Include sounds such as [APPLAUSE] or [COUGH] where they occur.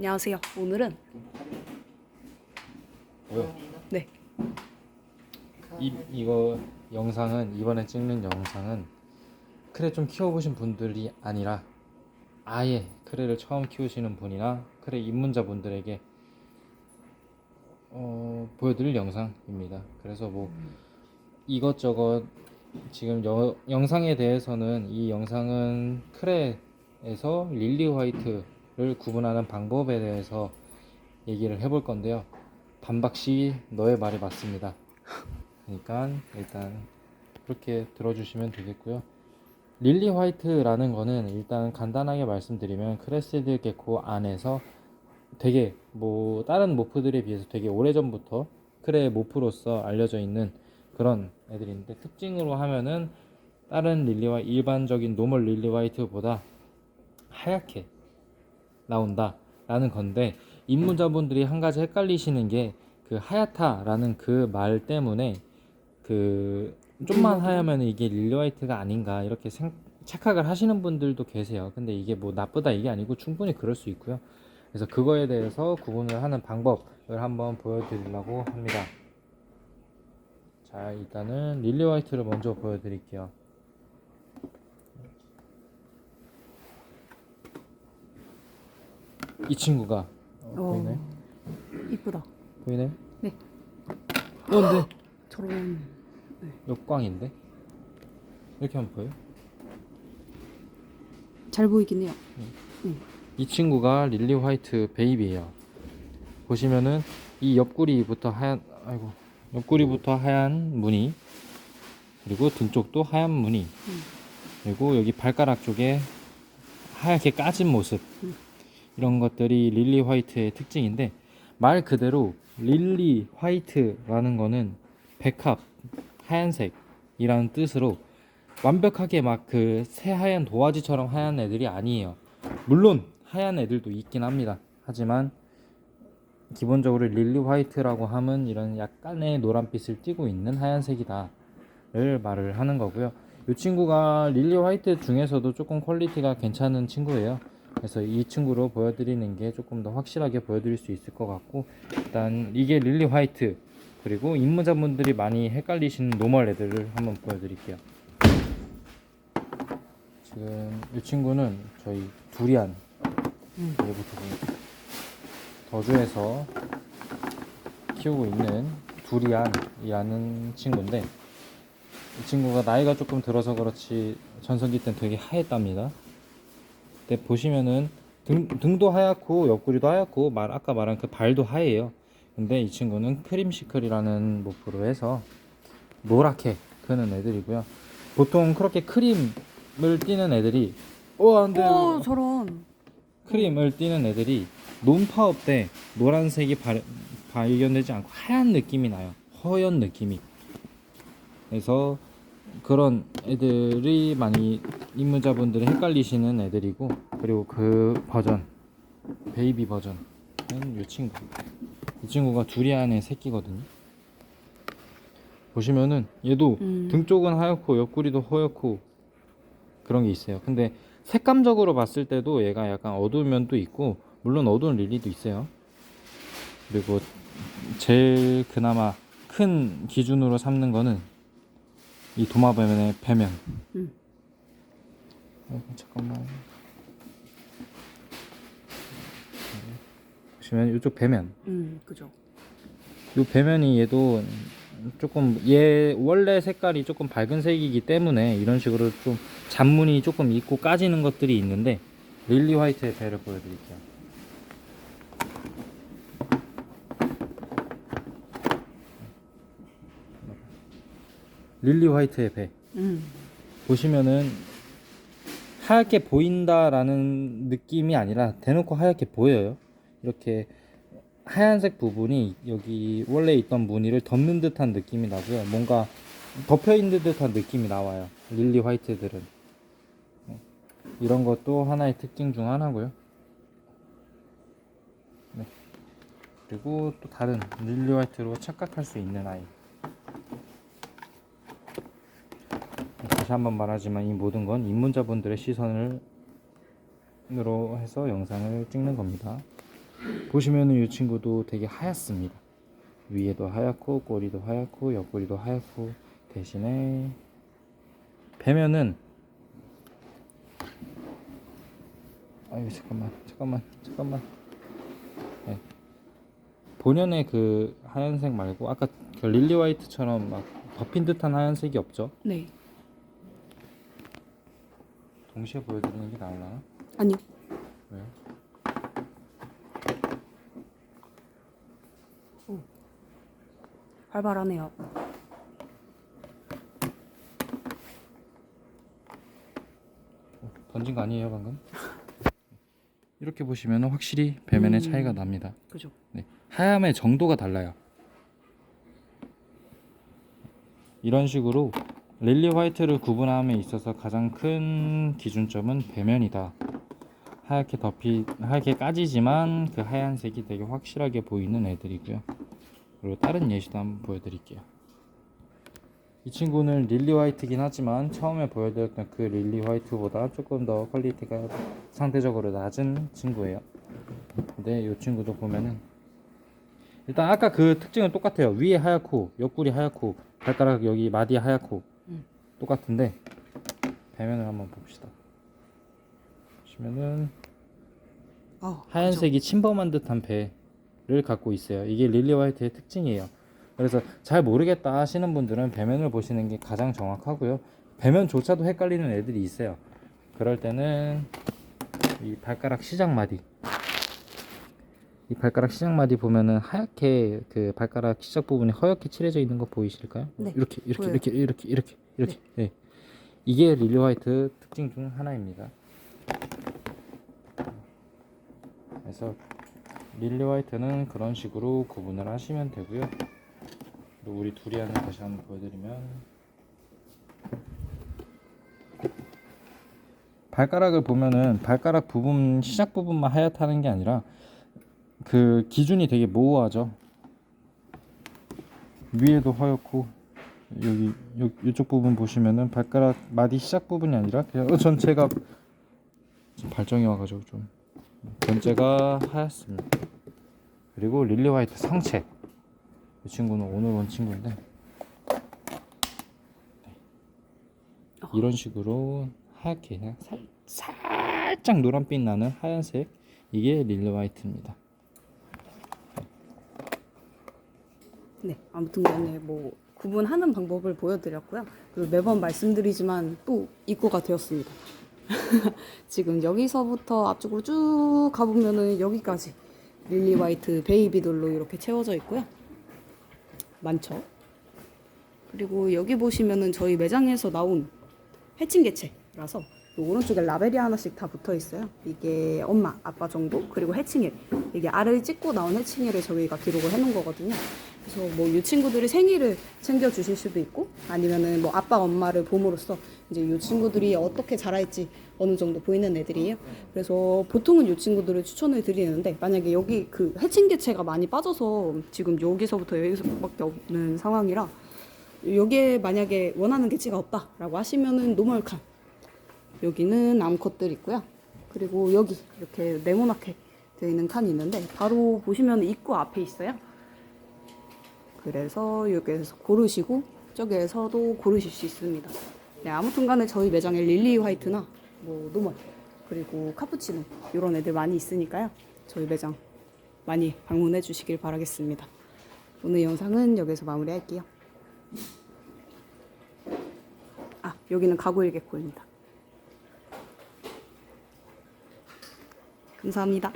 안녕하세요. 오늘은 뭐야? 네. 이 이거 영상은 이번에 찍는 영상은 크레 좀 키워보신 분들이 아니라 아예 크레를 처음 키우시는 분이나 크레 입문자 분들에게 어, 보여드릴 영상입니다. 그래서 뭐 이것저것 지금 여- 영상에 대해서는 이 영상은 크레에서 릴리 화이트 를 구분하는 방법에 대해서 얘기를 해볼 건데요. 반박 시 너의 말이 맞습니다. 그러니까 일단 그렇게 들어주시면 되겠고요. 릴리 화이트라는 거는 일단 간단하게 말씀드리면 크레스드 게코 안에서 되게 뭐 다른 모프들에 비해서 되게 오래전부터 크레의 모프로서 알려져 있는 그런 애들인데 특징으로 하면은 다른 릴리와 일반적인 노멀 릴리 화이트보다 하얗게 나온다 라는 건데 입문자분들이 한 가지 헷갈리시는 게 그 하얗다라는 그 말 때문에 그 좀만 하얗면 이게 릴리 화이트가 아닌가 이렇게 생- 착각을 하시는 분들도 계세요. 근데 이게 뭐 나쁘다 이게 아니고 충분히 그럴 수 있고요. 그래서 그거에 대해서 구분을 하는 방법을 한번 보여드리려고 합니다. 자 일단은 릴리 화이트를 먼저 보여드릴게요. 이 친구가 어, 보이나요? 이쁘다. 보이나요? 네. 어, 근데 저런 역광인데? 이렇게 하면 보여? 잘 보이긴 해요. 이 친구가 릴리 화이트 베이비예요. 보시면은 이 옆구리부터 하얀 아이고 옆구리부터 하얀 무늬 그리고 등 쪽도 하얀 무늬 음. 그리고 여기 발가락 쪽에 하얗게 까진 모습 음. 이런 것들이 릴리 화이트의 특징인데 말 그대로 릴리 화이트라는 거는 백합 하얀색이라는 뜻으로 완벽하게 막 그 새하얀 도화지처럼 하얀 애들이 아니에요. 물론 하얀 애들도 있긴 합니다. 하지만 기본적으로 릴리 화이트라고 하면 이런 약간의 노란빛을 띠고 있는 하얀색이다를 말을 하는 거고요. 이 친구가 릴리 화이트 중에서도 조금 퀄리티가 괜찮은 친구예요. 그래서 이 친구로 보여드리는 게 조금 더 확실하게 보여드릴 수 있을 것 같고 일단 이게 릴리 화이트 그리고 입문자분들이 많이 헷갈리시는 노멀 애들을 한번 보여드릴게요. 지금 이 친구는 저희 두리안 음. 얘부터 보여드릴게요. 더주에서 키우고 있는 두리안이라는 친구인데 이 친구가 나이가 조금 들어서 그렇지 전성기 때는 되게 하였답니다. 근데 보시면은 등, 등도 하얗고 옆구리도 하얗고 말 아까 말한 그 발도 하얘요. 근데 이 친구는 크림 시클이라는 모프로 해서 노랗게 크는 애들이고요. 보통 그렇게 크림을 띠는 애들이 어 안돼 오 저런. 크림을 띠는 애들이 논파업 때 노란색이 발, 발견되지 않고 하얀 느낌이 나요. 허연 느낌이. 그래서 그런 애들이 많이 입문자분들이 헷갈리시는 애들이고 그리고 그 버전 베이비 버전은 이 친구. 이 친구가 두리안의 새끼거든요. 보시면은 얘도 음. 등 쪽은 하얗고 옆구리도 허옇고 그런 게 있어요. 근데 색감적으로 봤을 때도 얘가 약간 어두운 면도 있고 물론 어두운 릴리도 있어요. 그리고 제일 그나마 큰 기준으로 삼는 거는 이 도마뱀의 배면. 음. 어, 잠깐만. 보시면 이쪽 배면. 음 그죠. 이 배면이 얘도 조금 얘 원래 색깔이 조금 밝은 색이기 때문에 이런 식으로 좀 잔무늬 조금 있고 까지는 것들이 있는데 릴리 화이트의 배를 보여드릴게요. 릴리 화이트의 배 음 보시면은 하얗게 보인다라는 느낌이 아니라 대놓고 하얗게 보여요. 이렇게 하얀색 부분이 여기 원래 있던 무늬를 덮는 듯한 느낌이 나고요. 뭔가 덮여 있는 듯한 느낌이 나와요. 릴리 화이트들은 네. 이런 것도 하나의 특징 중 하나고요. 네. 그리고 또 다른 릴리 화이트로 착각할 수 있는 아이. 다시 한번 말하지만 이 모든 건 입문자분들의 시선을 으로 해서 영상을 찍는 겁니다. 보시면은 이 친구도 되게 하얗습니다. 위에도 하얗고 꼬리도 하얗고 옆구리도 하얗고 대신에 배면은 아유 잠깐만 잠깐만 잠깐만 네. 본연의 그 하얀색 말고 아까 그 릴리 화이트처럼 막 덮인 듯한 하얀색이 없죠? 네. 동시에 보여드리는 게 나을라나? 아니요. 왜요? 활발하네요. 던진 거 아니에요 방금? [LAUGHS] 이렇게 보시면 확실히 배면의 음. 차이가 납니다. 그죠. 네. 하얀의 정도가 달라요. 이런 식으로 릴리 화이트를 구분함에 있어서 가장 큰 기준점은 배면이다. 하얗게 덮이 하얗게 까지지만 그 하얀색이 되게 확실하게 보이는 애들이고요. 그리고 다른 예시도 한번 보여드릴게요. 이 친구는 릴리 화이트긴 하지만 처음에 보여드렸던 그 릴리 화이트보다 조금 더 퀄리티가 상대적으로 낮은 친구예요. 근데 이 친구도 보면은 일단 아까 그 특징은 똑같아요. 위에 하얗고 옆구리 하얗고 발가락 여기 마디 하얗고 음. 똑같은데 배면을 한번 봅시다. 보시면은 아, 하얀색이 침범한 듯한 배를 갖고 있어요. 이게 릴리 화이트의 특징이에요. 그래서 잘 모르겠다 하시는 분들은 배면을 보시는 게 가장 정확하고요. 배면조차도 헷갈리는 애들이 있어요. 그럴 때는 이 발가락 시작 마디 이 발가락 시작 마디 보면은 하얗게 그 발가락 시작 부분이 허옇게 칠해져 있는 거 보이실까요? 네, 이렇게 이렇게 보여요. 이렇게 이렇게 이렇게 이렇게 네. 이게 릴리 화이트 특징 중 하나입니다. 그래서 릴리 화이트는 그런 식으로 구분을 하시면 되고요. 그리고 우리 두리안을 다시 한번 보여드리면 발가락을 보면은 발가락 부분 시작 부분만 하얗다는 게 아니라 그 기준이 되게 모호하죠. 위에도 하얗고 여기 요, 이쪽 부분 보시면은 발가락 마디 시작 부분이 아니라 그냥 전체가 지금 발정이 와가지고 좀 전체가 하얗습니다. 그리고 릴리 화이트 상체 이 친구는 오늘 온 친구인데 네. 이런 식으로 하얗게 그냥 살, 살짝 노란빛 나는 하얀색 이게 릴리 화이트입니다. 네. 아무튼 간에 뭐 구분하는 방법을 보여드렸고요. 그리고 매번 말씀드리지만 또 입고가 되었습니다. [LAUGHS] 지금 여기서부터 앞쪽으로 쭉 가보면은 여기까지 릴리 화이트 베이비돌로 이렇게 채워져 있고요. 많죠. 그리고 여기 보시면은 저희 매장에서 나온 해칭 개체라서 이 오른쪽에 라벨이 하나씩 다 붙어 있어요. 이게 엄마, 아빠 정도 그리고 해칭일 이게 알을 찍고 나온 해칭일을 저희가 기록을 해놓은 거거든요. 그래서 뭐 이 친구들이 생일을 챙겨 주실 수도 있고 아니면은 뭐 아빠 엄마를 봄으로써 이제 이 친구들이 어떻게 자랄지 어느 정도 보이는 애들이에요. 그래서 보통은 이 친구들을 추천을 드리는데 만약에 여기 그 해칭 개체가 많이 빠져서 지금 여기서부터 여기서밖에 없는 상황이라 여기에 만약에 원하는 개체가 없다라고 하시면은 노멀칸 여기는 암컷들 있고요. 그리고 여기 이렇게 네모나게 되어 있는 칸이 있는데 바로 보시면 입구 앞에 있어요. 그래서 여기에서 고르시고 저기에서도 고르실 수 있습니다. 네, 아무튼 간에 저희 매장에 릴리 화이트나 뭐 노멀 그리고 카푸치노 이런 애들 많이 있으니까요. 저희 매장 많이 방문해 주시길 바라겠습니다. 오늘 영상은 여기서 마무리할게요. 아, 여기는 가구일개코입니다. 감사합니다.